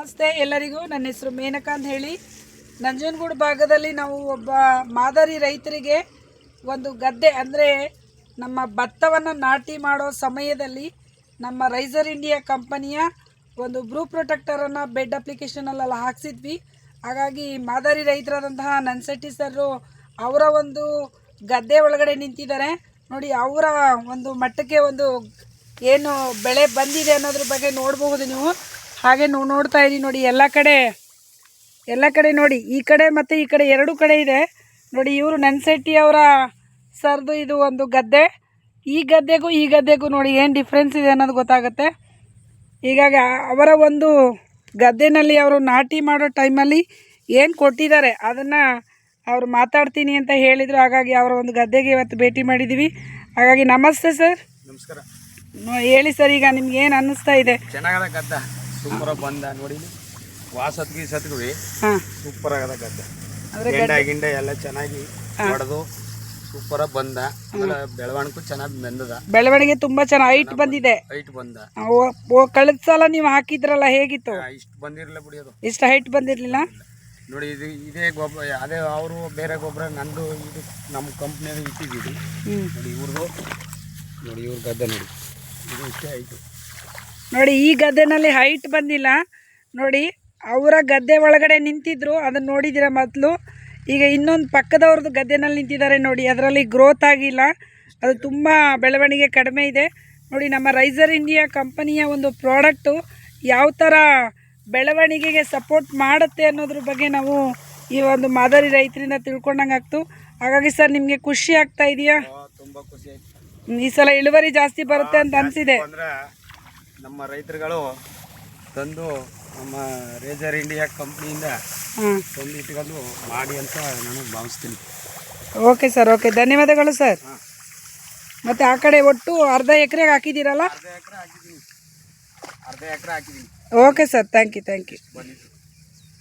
ನಮಸ್ತೆ ಎಲ್ಲರಿಗೂ. ನನ್ನ ಹೆಸರು ಮೇನಕಾ ಅಂತ ಹೇಳಿ. ನಂಜನಗೂಡು ಭಾಗದಲ್ಲಿ ನಾವು ಒಬ್ಬ ಮಾದರಿ ರೈತರಿಗೆ ಒಂದು ಗದ್ದೆ, ಅಂದರೆ ನಮ್ಮ ಭತ್ತವನ್ನು ನಾಟಿ ಮಾಡೋ ಸಮಯದಲ್ಲಿ ನಮ್ಮ ರೈಸರ್ ಇಂಡಿಯಾ ಕಂಪನಿಯ ಒಂದು ಬ್ರೂ ಪ್ರೊಟೆಕ್ಟರನ್ನು ಬೆಡ್ ಅಪ್ಲಿಕೇಶನಲ್ಲೆಲ್ಲ ಹಾಕ್ಸಿದ್ವಿ. ಹಾಗಾಗಿ ಮಾದರಿ ರೈತರಾದಂತಹ ನನ್ಸೆಟ್ಟಿ ಸರ್ರು ಅವರ ಒಂದು ಗದ್ದೆ ಒಳಗಡೆ ನಿಂತಿದ್ದಾರೆ. ನೋಡಿ, ಅವರ ಒಂದು ಮಟ್ಟಕ್ಕೆ ಒಂದು ಏನು ಬೆಳೆ ಬಂದಿದೆ ಅನ್ನೋದ್ರ ಬಗ್ಗೆ ನೋಡಬಹುದು ನೀವು. ಹಾಗೆ ನೀವು ನೋಡ್ತಾ ಇದ್ದೀವಿ ನೋಡಿ ಎಲ್ಲ ಕಡೆ ಎಲ್ಲ ಕಡೆ ನೋಡಿ ಈ ಕಡೆ ಮತ್ತು ಈ ಕಡೆ ಎರಡು ಕಡೆ ಇದೆ. ನೋಡಿ ಇವರು ನನ್ಸೆಟ್ಟಿ ಅವರ ಸರ್ದು ಇದು ಒಂದು ಗದ್ದೆ. ಈ ಗದ್ದೆಗೂ ಈ ಗದ್ದೆಗೂ ನೋಡಿ ಏನು ಡಿಫ್ರೆನ್ಸ್ ಇದೆ ಅನ್ನೋದು ಗೊತ್ತಾಗುತ್ತೆ. ಹೀಗಾಗಿ ಅವರ ಒಂದು ಗದ್ದೆನಲ್ಲಿ ಅವರು ನಾಟಿ ಮಾಡೋ ಟೈಮಲ್ಲಿ ಏನು ಕೊಟ್ಟಿದ್ದಾರೆ ಅದನ್ನು ಅವರು ಮಾತಾಡ್ತೀನಿ ಅಂತ ಹೇಳಿದರು. ಹಾಗಾಗಿ ಅವರ ಒಂದು ಗದ್ದೆಗೆ ಇವತ್ತು ಭೇಟಿ ಮಾಡಿದ್ದೀವಿ ಹಾಗಾಗಿ ನಮಸ್ತೆ ಸರ್. ನಮಸ್ಕಾರ. ಹೇಳಿ ಸರ್ ಈಗ ನಿಮ್ಗೆ ಏನು ಅನ್ನಿಸ್ತಾ ಇದೆ? ಚೆನ್ನಾಗದ ಗದ್ದ. ಸೂಪರ್ ಬಂದ ನೋಡಿ. ವಾಸತ್ ಗೀಸತ್ಗೂ ಹಾಂ. ಸೂಪರ್ ಆಗದ ಗದ್ದೆ ಗಿಂಡ ಗೆಂಡ ಎಲ್ಲ ಚೆನ್ನಾಗಿ ಹೊಡೆದು ಸೂಪರ್ ಬಂದ. ಬೆಳವಣಿಗೂ ಚೆನ್ನಾಗಿ ಬೆಂದದ. ಬೆಳವಣಿಗೆ ತುಂಬಾ ಚೆನ್ನಾಗಿ ಹೈಟ್ ಬಂದಿದೆ. ಹೈಟ್ ಬಂದ. ಕಳೆದ ಸಲ ನೀವು ಹಾಕಿದ್ರಲ್ಲ ಹೇಗಿತ್ತು? ಇಷ್ಟು ಬಂದಿರಲಿಲ್ಲ ಬಿಡಿ ಅದು. ಇಷ್ಟು ಹೈಟ್ ಬಂದಿರಲಿಲ್ಲ? ನೋಡಿ ಇದು ಇದೇ ಗೊಬ್ಬರ ಅದೇ ಅವರು ಬೇರೆ ಗೊಬ್ಬರ ನಂದು ಇದು ನಮ್ಮ ಕಂಪ್ನಿಯಾಗ ಇಟ್ಟಿದ್ದೀವಿ. ನೋಡಿ ಇವ್ರದ್ದು ನೋಡಿ ಇವ್ರ ಗದ್ದೆ ನೋಡಿ. ಇದು ಇಷ್ಟೇ ಹೈಟು. ನೋಡಿ ಈ ಗದ್ದೆನಲ್ಲಿ ಹೈಟ್ ಬಂದಿಲ್ಲ. ನೋಡಿ ಅವರ ಗದ್ದೆ ಒಳಗಡೆ ನಿಂತಿದ್ರು. ಅದನ್ನು ನೋಡಿದ್ದೀರ ಮೊದಲು? ಈಗ ಇನ್ನೊಂದು ಪಕ್ಕದವ್ರದ್ದು ಗದ್ದೆನಲ್ಲಿ ನಿಂತಿದ್ದಾರೆ ನೋಡಿ. ಅದರಲ್ಲಿ ಗ್ರೋತ್ ಆಗಿಲ್ಲ. ಅದು ತುಂಬ ಬೆಳವಣಿಗೆ ಕಡಿಮೆ ಇದೆ. ನೋಡಿ ನಮ್ಮ ರೈಸರ್ ಇಂಡಿಯಾ ಕಂಪನಿಯ ಒಂದು ಪ್ರಾಡಕ್ಟು ಯಾವ ಥರ ಬೆಳವಣಿಗೆಗೆ ಸಪೋರ್ಟ್ ಮಾಡುತ್ತೆ ಅನ್ನೋದ್ರ ಬಗ್ಗೆ ನಾವು ಈ ಒಂದು ಮಾದರಿ ರೈತರಿಂದ ತಿಳ್ಕೊಂಡಂಗೆ ಆಗ್ತು. ಹಾಗಾಗಿ ಸರ್ ನಿಮಗೆ ಖುಷಿ ಆಗ್ತಾ ಇದೆಯಾ? ತುಂಬ ಖುಷಿ ಆಯ್ತು. ಈ ಸಲ ಇಳುವರಿ ಜಾಸ್ತಿ ಬರುತ್ತೆ ಅಂತ ಅನಿಸಿದೆ. ನಮ್ಮ ರೈತರುಗಳು ತಂದು ನಮ್ಮ ರೇಜರ್ ಇಂಡಿಯಾ ಕಂಪ್ನಿಯಿಂದ ತಂದು ಇಟ್ಕೊಂಡು ಮಾಡಿ ಅಂತ ನಾನು ಭಾವಿಸ್ತೀನಿ. ಓಕೆ ಸರ್ ಓಕೆ ಧನ್ಯವಾದಗಳು ಸರ್ ಮತ್ತು ಆ ಕಡೆ ಒಟ್ಟು ಅರ್ಧ ಎಕರೆಗೆ ಹಾಕಿದ್ದೀರಲ್ಲ? ಅರ್ಧ ಎಕರೆ ಹಾಕಿದ್ದೀನಿ. ಅರ್ಧ ಎಕರೆ ಹಾಕಿದ್ದೀನಿ. Okay sir thank you thank you